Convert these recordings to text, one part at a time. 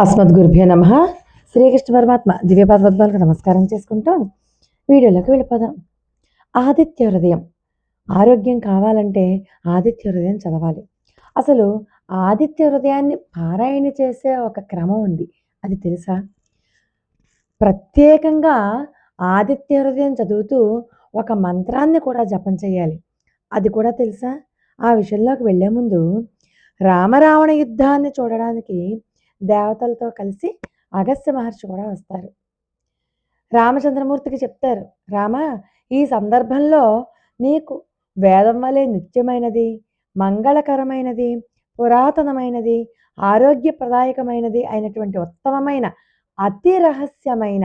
అస్మద్ గురుభ్యో నమ. శ్రీకృష్ణ పరమాత్మ దివ్యపాదవద్భాలకు నమస్కారం చేసుకుంటూ వీడియోలోకి వెళ్ళిపోదాం. ఆదిత్య హృదయం. ఆరోగ్యం కావాలంటే ఆదిత్య హృదయం చదవాలి. అసలు ఆదిత్య హృదయాన్ని పారాయణ చేసే ఒక క్రమం ఉంది. అది తెలుసా? ప్రత్యేకంగా ఆదిత్య హృదయం చదువుతూ ఒక మంత్రాన్ని కూడా జపం చేయాలి. అది కూడా తెలుసా? ఆ విషయంలోకి వెళ్ళే ముందు రామరావణ యుద్ధాన్ని చూడడానికి దేవతలతో కలిసి అగస్త్య మహర్షి కూడా వస్తారు. రామచంద్రమూర్తికి చెప్తారు రామ ఈ సందర్భంలో నీకు వేదం వలె నిత్యమైనది మంగళకరమైనది పురాతనమైనది ఆరోగ్యప్రదాయకమైనది అయినటువంటి ఉత్తమమైన అతి రహస్యమైన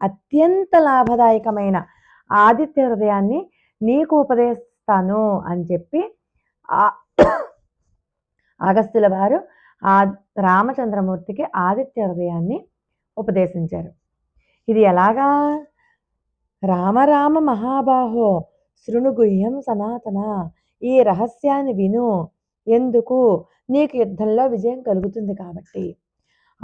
అత్యంత లాభదాయకమైన ఆదిత్య హృదయాన్ని నీకు ఉపదేశిస్తాను అని చెప్పి అగస్త్యుల వారు ఆ రామచంద్రమూర్తికి ఆదిత్య హృదయాన్ని ఉపదేశించారు. ఇది ఎలాగా? రామరామ మహాబాహో శృణుగుహ్యం సనాతన ఈ రహస్యాన్ని విను. ఎందుకు? నీకు యుద్ధంలో విజయం కలుగుతుంది కాబట్టి.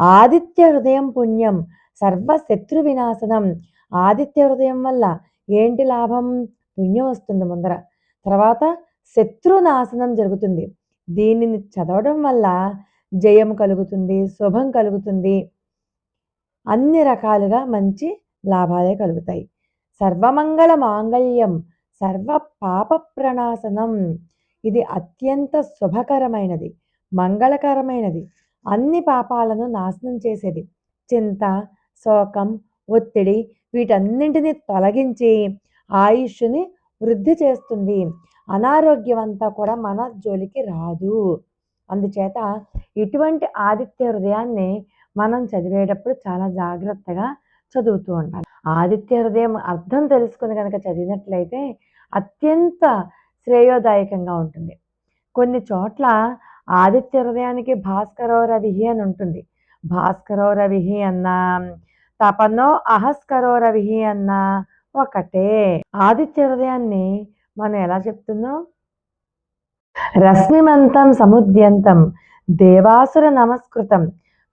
ఆదిత్య హృదయం పుణ్యం సర్వశత్రు వినాశనం. ఆదిత్య హృదయం వల్ల ఏంటి లాభం? పుణ్యం వస్తుంది ముందర. తర్వాత శత్రు నాశనం జరుగుతుంది. దీనిని చదవడం వల్ల జయం కలుగుతుంది శుభం కలుగుతుంది. అన్ని రకాలుగా మంచి లాభాలే కలుగుతాయి. సర్వమంగళ మాంగళ్యం సర్వ పాప ప్రణాశనం ఇది అత్యంత శుభకరమైనది మంగళకరమైనది. అన్ని పాపాలను నాశనం చేసేది చింత శోకం ఒత్తిడి వీటన్నింటినీ తొలగించి ఆయుష్ని వృద్ధి చేస్తుంది. అనారోగ్యం అంతా కూడా మన జోలికి రాదు. అందుచేత ఇటువంటి ఆదిత్య హృదయాన్ని మనం చదివేటప్పుడు చాలా జాగ్రత్తగా చదువుతూ ఉండాలి. ఆదిత్య హృదయం అర్థం తెలుసుకుని కనుక చదివినట్లయితే అత్యంత శ్రేయోదాయకంగా ఉంటుంది. కొన్ని చోట్ల ఆదిత్య హృదయానికి భాస్కరో రవిహి అని ఉంటుంది. భాస్కరో రవిహి అన్న తపనో అహస్కరో రవిహి అన్న ఒకటే. ఆదిత్య హృదయాన్ని మనం ఎలా చెప్తున్నాం? రశ్మిమంతం సముద్యంతం దేవాసుర నమస్కృతం.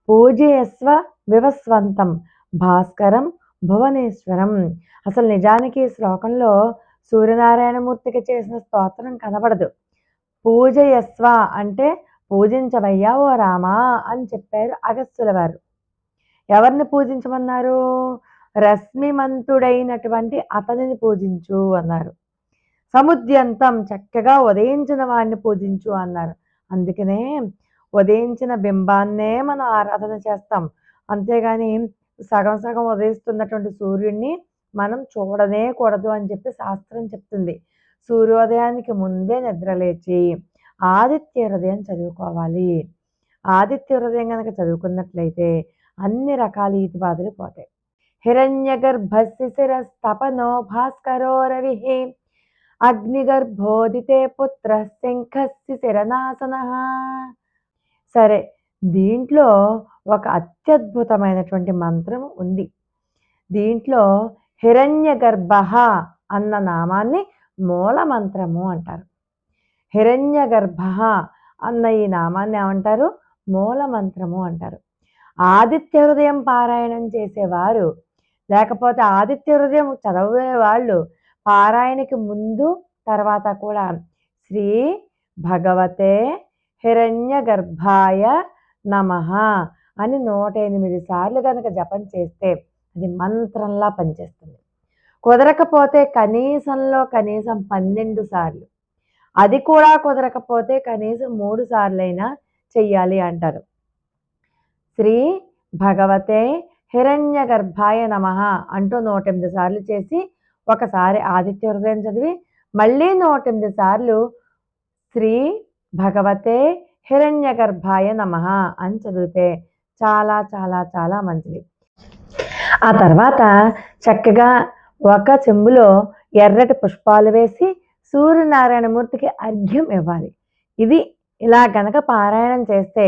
పూజయస్వ వివస్వంతం. భాస్కరం భువనేశ్వరం. అసలు నిజానికి ఈ శ్లోకంలో సూర్యనారాయణమూర్తికి చేసిన స్తోత్రం కనబడదు. పూజయస్వ అంటే పూజించవయ్యా ఓ రామా అని చెప్పారు అగస్సుల వారు. ఎవరిని పూజించమన్నారు? రశ్మిమంతుడైనటువంటి అతనిని పూజించు అన్నారు. సముద్యంతం చక్కగా ఉదయించిన వాడిని పూజించు అన్నారు. అందుకనే ఉదయించిన బింబాన్నే మనం ఆరాధన చేస్తాం. అంతేగాని సగం సగం ఉదయిస్తున్నటువంటి సూర్యుడిని మనం చూడనే కూడదు అని చెప్పి శాస్త్రం చెప్తుంది. సూర్యోదయానికి ముందే నిద్రలేచి ఆదిత్య హృదయం చదువుకోవాలి. ఆదిత్య హృదయం కనుక చదువుకున్నట్లయితే అన్ని రకాల ఈతి బాధలు పోతాయి. హిరణ్య గర్భశిశిరస్తపనో భాస్కరో రవి. అగ్నిగర్భోదితే పుత్ర శంఖస్సి శిరనాసన సరే దీంట్లో ఒక అత్యద్భుతమైనటువంటి మంత్రం ఉంది. దీంట్లో హిరణ్య గర్భ అన్న నామాన్ని మూల మంత్రము అంటారు. హిరణ్య గర్భ అన్న ఈ నామాన్ని ఏమంటారు? మూల మంత్రము అంటారు. ఆదిత్య హృదయం పారాయణం చేసేవారు లేకపోతే ఆదిత్య హృదయం చదివే వాళ్ళు పారాయణకి ముందు తర్వాత కూడా శ్రీ భగవతే హిరణ్య గర్భాయ నమ అని నూట ఎనిమిది సార్లు కనుక జపం చేస్తే అది మంత్రంలా పనిచేస్తుంది. కుదరకపోతే కనీసంలో కనీసం పన్నెండు సార్లు. అది కూడా కుదరకపోతే కనీసం మూడు సార్లైనా చెయ్యాలి అంటారు. శ్రీ భగవతే హిరణ్య గర్భాయ నమ అంటూ నూట ఎనిమిది సార్లు చేసి ఒకసారి ఆదిత్య హృదయం చదివి మళ్ళీ నూట ఎనిమిది సార్లు శ్రీ భగవతే హిరణ్యగర్భాయ నమ అని చదివితే చాలా చాలా చాలా మంచిది. ఆ తర్వాత చక్కగా ఒక చెంబులో ఎర్రటి పుష్పాలు వేసి సూర్యనారాయణమూర్తికి అర్ఘ్యం ఇవ్వాలి. ఇది ఇలా గనక పారాయణం చేస్తే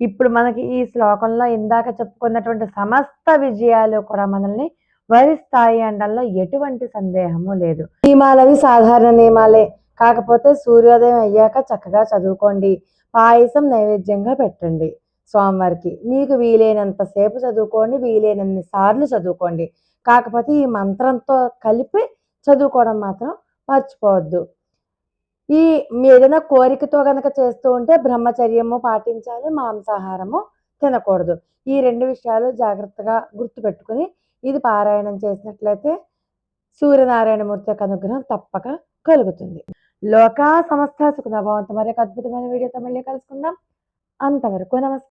ఇప్పుడు మనకి ఈ శ్లోకంలో ఇందాక చెప్పుకున్నటువంటి సమస్త విజయాలు కూడా మనల్ని వరిస్తాయి అండల్లో ఎటువంటి సందేహము లేదు. నియమాలవి సాధారణ నియమాలే. కాకపోతే సూర్యోదయం అయ్యాక చక్కగా చదువుకోండి. పాయసం నైవేద్యంగా పెట్టండి. స్వామివారికి మీకు వీలైనంత సేపు చదువుకోండి వీలైనన్ని సార్లు చదువుకోండి. కాకపోతే ఈ మంత్రంతో కలిపి చదువుకోవడం మాత్రం మర్చిపోవద్దు. ఈ ఏదైనా కోరికతో కనుక చేస్తూ ఉంటే బ్రహ్మచర్యము పాటించాలి మాంసాహారము తినకూడదు. ఈ రెండు విషయాలు జాగ్రత్తగా గుర్తుపెట్టుకుని ఇది పారాయణం చేసినట్లయితే సూర్యనారాయణమూర్తి యొక్క అనుగ్రహం తప్పక కలుగుతుంది. లోకా సమస్త సుఖ భవంతు మరి ఒక అద్భుతమైన వీడియోతో మళ్ళీ కలుసుకుందాం. అంతవరకు నమస్కారం.